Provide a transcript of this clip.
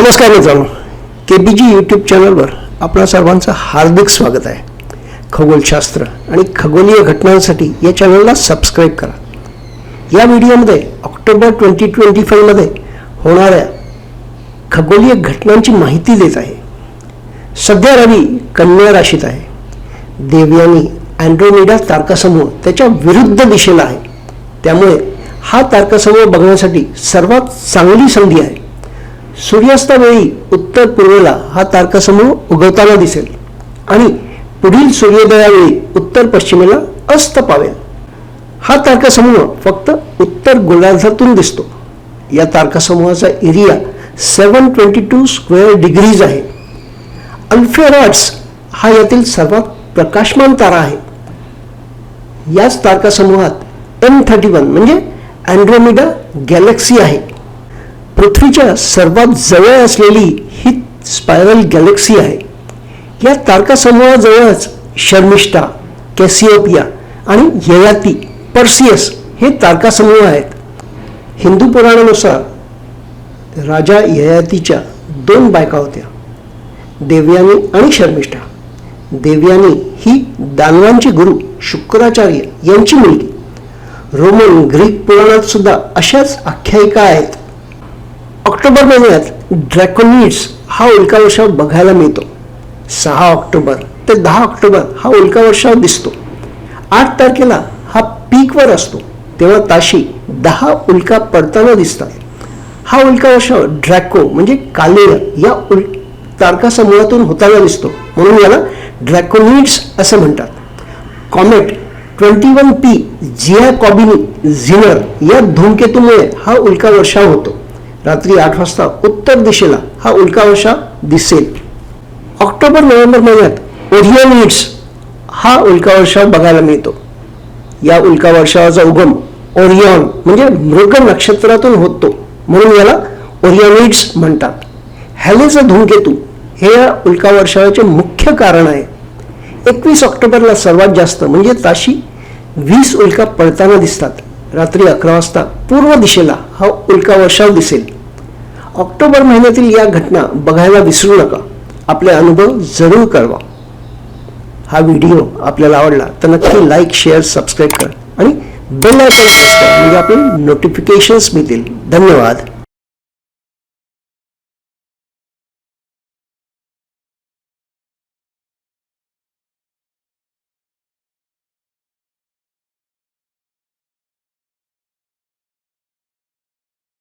नमस्कार मित्रांनो के बी जी यूट्यूब चॅनलवर आपणा सर्वांचं हार्दिक स्वागत आहे. खगोलशास्त्र आणि खगोलीय घटनांसाठी या चॅनलला सबस्क्राईब करा. या व्हिडिओमध्ये ऑक्टोबर ट्वेंटी ट्वेंटी फाईव्हमध्ये होणाऱ्या खगोलीय घटनांची माहिती देत आहे. सध्या रवी कन्या राशीत आहे. देवयानी अँड्रोमिडा तारकासमूह त्याच्या विरुद्ध दिशेला आहे. त्यामुळे हा तारकासमूह बघण्यासाठी सर्वात चांगली संधी आहे. सूर्यास्तावेळी उत्तर पूर्वेला हा तारकासमूह उगवताना दिसेल आणि पुढील सूर्योदयावेळी उत्तर पश्चिमेला अस्त पावेल. हा तारकासमूह फक्त उत्तर गोलार्धातून दिसतो. या तारकासमूहाचा area seven twenty two square degrees आहे अल्फेरॉट्स हा यातील सर्वात प्रकाशमान तारा आहे. याच तारकासमूहात एम थर्टी वन म्हणजे अँड्रोमिडा गॅलेक्सी आहे. पृथ्वीच्या सर्वात जवळ असलेली ही स्पायरल गॅलेक्सी आहे. या तारकासमूहाजवळच शर्मिष्ठा कॅसिओपिया आणि ययाती पर्सियस हे तारकासमूह आहेत. हिंदू पुराणानुसार राजा ययातीच्या दोन बायका होत्या देवयानी आणि शर्मिष्ठा. देवयानी ही दानवांचे गुरु शुक्राचार्य यांची मुलगी. रोमन ग्रीक पुराणात सुद्धा अशाच आख्यायिका आहेत. ऑक्टोबर महिन्यात ड्रॅकोनिड्स हा उल्का वर्षाव बघायला मिळतो. सहा ऑक्टोबर ते दहा ऑक्टोबर हा उल्का वर्षाव दिसतो. आठ तारखेला हा पीकवर असतो. तेव्हा ताशी दहा उल्का पडताना दिसतात. हा उल्का वर्षाव ड्रॅको म्हणजे कालेय या उल तारकासमूहातून होताना दिसतो. म्हणून याला ड्रॅकोनिड्स असं म्हणतात. Comet twenty one P Giacobini Zinner या धूमकेतूमुळे हा उल्का वर्षाव होतो. रात्री आठ वाजता उत्तर दिशेला हा उल्कावशा दिसेल. ऑक्टोबर नोव्हेंबर महिन्यात ओरियनिड्स हा उल्कावर्षाव बघायला मिळतो. या उल्कावर्षावाचा उगम ओरियॉन म्हणजे मृग नक्षत्रातून होतो. म्हणून याला ओरियनिड्स म्हणतात. हॅलेचा धूमकेतू हे या उल्कावर्षावाचे मुख्य कारण आहे. एकवीस ऑक्टोबरला सर्वात जास्त म्हणजे ताशी वीस उल्का पडताना दिसतात. रात्री अकरा वाजता पूर्व दिशेला हा उल्कावर्षाव दिसेल. ऑक्टोबर महिन्यातील या घटना बघायला विसरू नका. आपले अनुभव जरूर कळवा. हा व्हिडिओ आपल्याला आवडला तर नक्की लाईक शेअर सबस्क्राईब करा आणि बेल आयकॉन प्रेस करा. म्हणजे आपले नोटिफिकेशन्स मिळतील. धन्यवाद.